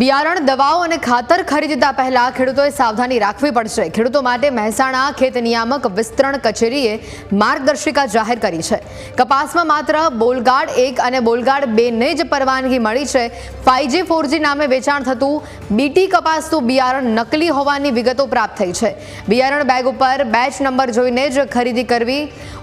બિયારણ, દવાઓ અને ખાતર ખરીદતા પહેલા ખેડૂતોએ સાવધાની રાખવી પડશે. ખેડૂતો માટે મહેસાણા ખેત નિયામક વિસ્તરણ કચેરીએ માર્ગદર્શિકા જાહેર કરી છે. કપાસમાં માત્ર બોલગાડ એક અને બોલગાડ બેને જ પરવાનગી મળી છે. ફાઈવજી ફોરજી નામે વેચાણ થતું બીટી કપાસનું બિયારણ નકલી હોવાની વિગતો પ્રાપ્ત થઈ છે. બિયારણ બેગ ઉપર બેચ નંબર જોઈને જ ખરીદી કરવી,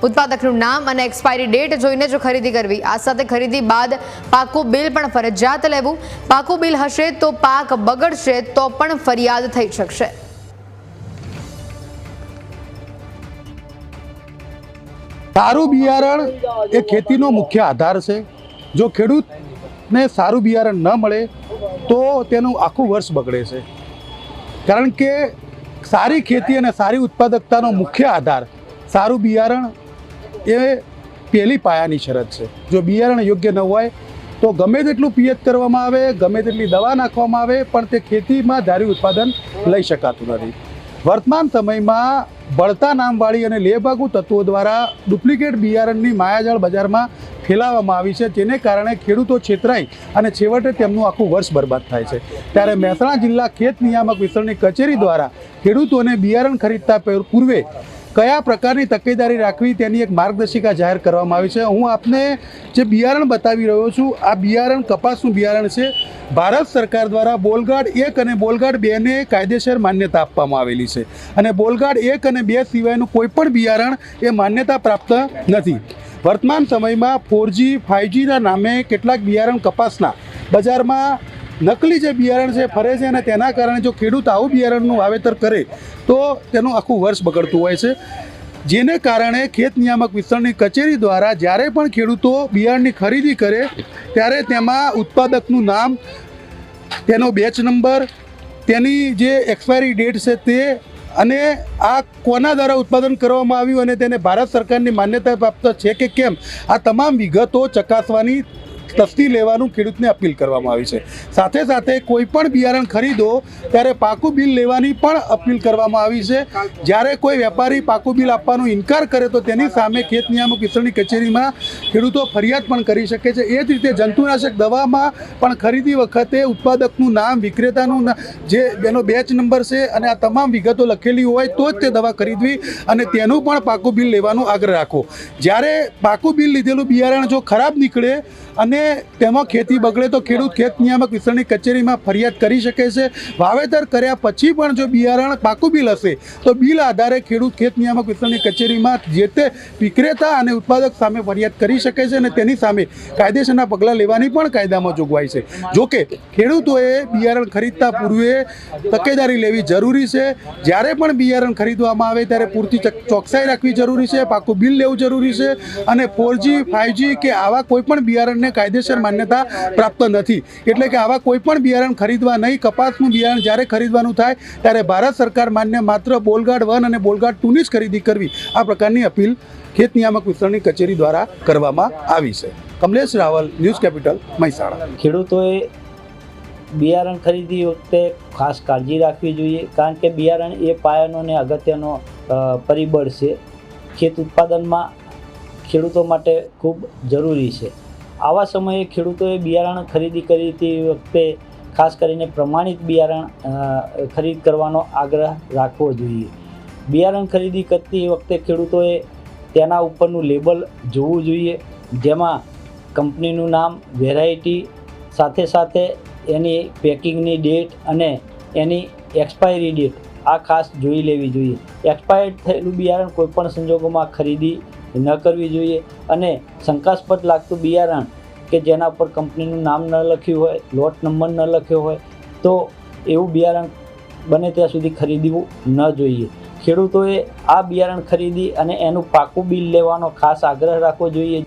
ઉત્પાદકનું નામ અને એક્સપાયરી ડેટ જોઈને જ ખરીદી કરવી. આ સાથે ખરીદી બાદ પાકું બિલ પણ ફરજિયાત લેવું. પાકું બિલ હશે તો પાક બગડશે તો પણ ફરિયાદ થઈ શકશે. સારું બિયારણ એ ખેતીનો મુખ્ય આધાર છે. જો ખેડૂતને સારું બિયારણ ન મળે તો તેનું આખું વર્ષ બગડે છે. કારણ કે સારી ખેતી અને સારી ઉત્પાદકતાનો મુખ્ય આધાર સારું બિયારણ એ પહેલી પાયાની શરત છે. જો બિયારણ યોગ્ય ન હોય તો ગમે તેટલું પિયત કરવામાં આવે, ગમે તેટલી દવા નાખવામાં આવે, પણ તે ખેતીમાં ધારી ઉત્પાદન લઈ શકાતું નથી. વર્તમાન સમયમાં બળતા નામવાળી અને લેભાગુ તત્વો દ્વારા ડુપ્લિકેટ બિયારણની માયાજાળ બજારમાં ફેલાવવામાં આવી છે, જેને કારણે ખેડૂતો છેતરાઈ અને છેવટે તેમનું આખું વર્ષ બરબાદ થાય છે. ત્યારે મહેસાણા જિલ્લા ખેત નિયામક વિસ્તરણની કચેરી દ્વારા ખેડૂતોને બિયારણ ખરીદતા પૂર્વે કયા પ્રકારની તકેદારી રાખવી તેની એક માર્ગદર્શિકા જાહેર કરવામાં આવી છે? હું આપને જે બિયારણ બતાવી રહ્યો છું, આ બિયારણ કપાસનું બિયારણ છે. ભારત સરકાર દ્વારા બોલગાડ એક અને બોલગાડ બેને કાયદેસર માન્યતા આપવામાં આવેલી છે. અને બોલગાડ એક અને બે સિવાયનું કોઈપણ બિયારણ એ માન્યતા પ્રાપ્ત નથી. વર્તમાન સમયમાં ફોરજી ફાઇવજીના નામે કેટલાક બિયારણ કપાસના બજારમાં નકલી જે બિયારણ છે ફરે છે અને તેના કારણે જો ખેડૂત આવું બિયારણનું વાવેતર કરે, તો તેનું આખું વર્ષ બગડતું હોય છે. જેને કારણે ખેત નિયામક વિસ્તરણની કચેરી દ્વારા જ્યારે પણ ખેડૂતો બિયારણની ખરીદી કરે, ત્યારે તેમાં ઉત્પાદકનું નામ, તેનો બેચ નંબર, તેની જે એક્સપાયરી ડેટ છે તે અને આ કોના દ્વારા ઉત્પાદન કરવામાં આવ્યું અને તેને ભારત સરકારની માન્યતા પ્રાપ્ત છે કે કેમ, આ તમામ વિગતો ચકાસવાની તસ્દી લેવાનું ખેડૂતને અપીલ કરવામાં આવી છે. સાથે સાથે કોઈ પણ બિયારણ ખરીદો, ત્યારે પાકું બિલ લેવાની પણ અપીલ કરવામાં આવી છે. જ્યારે કોઈ વેપારી પાકું બિલ આપવાનો ઇનકાર કરે તો તેની સામે ખેત નિયામક વિસ્તરણની કચેરીમાં ખેડૂતો ફરિયાદ પણ કરી શકે છે. એ જ રીતે જંતુનાશક દવામાં પણ ખરીદી વખતે ઉત્પાદકનું નામ, વિક્રેતાનું જે એનો બેચ નંબર છે અને આ તમામ વિગતો લખેલી હોય તો જ તે દવા ખરીદવી અને તેનું પણ પાકું બિલ લેવાનો આગ્રહ રાખો જ્યારે પાકું બિલ લીધેલું બિયારણ જો ખરાબ નીકળે અને તેમાં ખેતી બગડે તો ખેડૂત ખેત નિયામક વિસ્તરણની કચેરીમાં ફરિયાદ કરી શકે છે. વાવેતર કર્યા પછી પણ જો બિયારણ પાકું બિલ હશે, તો બિલ આધારે ખેડૂત ખેત નિયામક વિસ્તરણની કચેરીમાં જે તે વિક્રેતા અને ઉત્પાદક સામે ફરિયાદ કરી શકે છે અને તેની સામે કાયદેસરના પગલાં લેવાની પણ કાયદામાં જોગવાઈ છે. જોકે ખેડૂતોએ બિયારણ ખરીદતા પૂર્વે તકેદારી લેવી જરૂરી છે. જ્યારે પણ બિયારણ ખરીદવામાં આવે ત્યારે પૂરતી ચક- ચોકસાઈ રાખવી જરૂરી છે, પાકું બિલ લેવું જરૂરી છે અને ફોરજી ફાઇવજી કે આવા કોઈપણ બિયારણને બિયારણને કાયદેસર માન્યતા પ્રાપ્ત નથી. એટલે કે આવા કોઈ પણ બિયારણ ખરીદવા નહીં, કપાસનું બિયારણ જ્યારે ખરીદવાનું થાય, ત્યારે ભારત સરકાર માન્ય માત્ર બોલગાડ વન અને બોલગાડ ટુની જ ખરીદી કરવી. આ પ્રકારની અપીલ ખેત નિયામક વિસ્તરણની કચેરી દ્વારા કરવામાં આવી છે. Kamlesh Raval, news capital, Mehsana. ખેડૂતોએ બિયારણ ખરીદી વખતે ખાસ કાળજી રાખવી જોઈએ, કારણ કે બિયારણ એ પાયાનો ને અગત્યનો પરિબળ છે. ખેત ઉત્પાદનમાં ખેડૂતો માટે ખૂબ જરૂરી છે. આવા સમયે ખેડૂતોએ બિયારણ ખરીદી કરી તે વખતે ખાસ કરીને પ્રમાણિત બિયારણ ખરીદ કરવાનો આગ્રહ રાખવો જોઈએ. બિયારણ ખરીદી કરતી વખતે ખેડૂતોએ તેના ઉપરનું લેબલ જોવું જોઈએ, જેમાં કંપનીનું નામ, વેરાયટી સાથે સાથે એની પેકિંગની ડેટ અને એની એક્સપાયરી ડેટ આ ખાસ જોઈ લેવી જોઈએ. એક્સપાયર્ડ થયેલું બિયારણ કોઈપણ સંજોગોમાં ખરીદી ન કરવી જોઈએ અને શંકાસ્પદ લાગતું બિયારણ કે જેના પર કંપનીનું નામ ન લખ્યું હોય, લોટ નંબર ન લખ્યો હોય, તો એવું બિયારણ બને ત્યાં સુધી ખરીદવું ન જોઈએ. ખેડૂતોએ આ બિયારણ ખરીદી અને એનું પાકું બિલ લેવાનો ખાસ આગ્રહ રાખવો જોઈએ.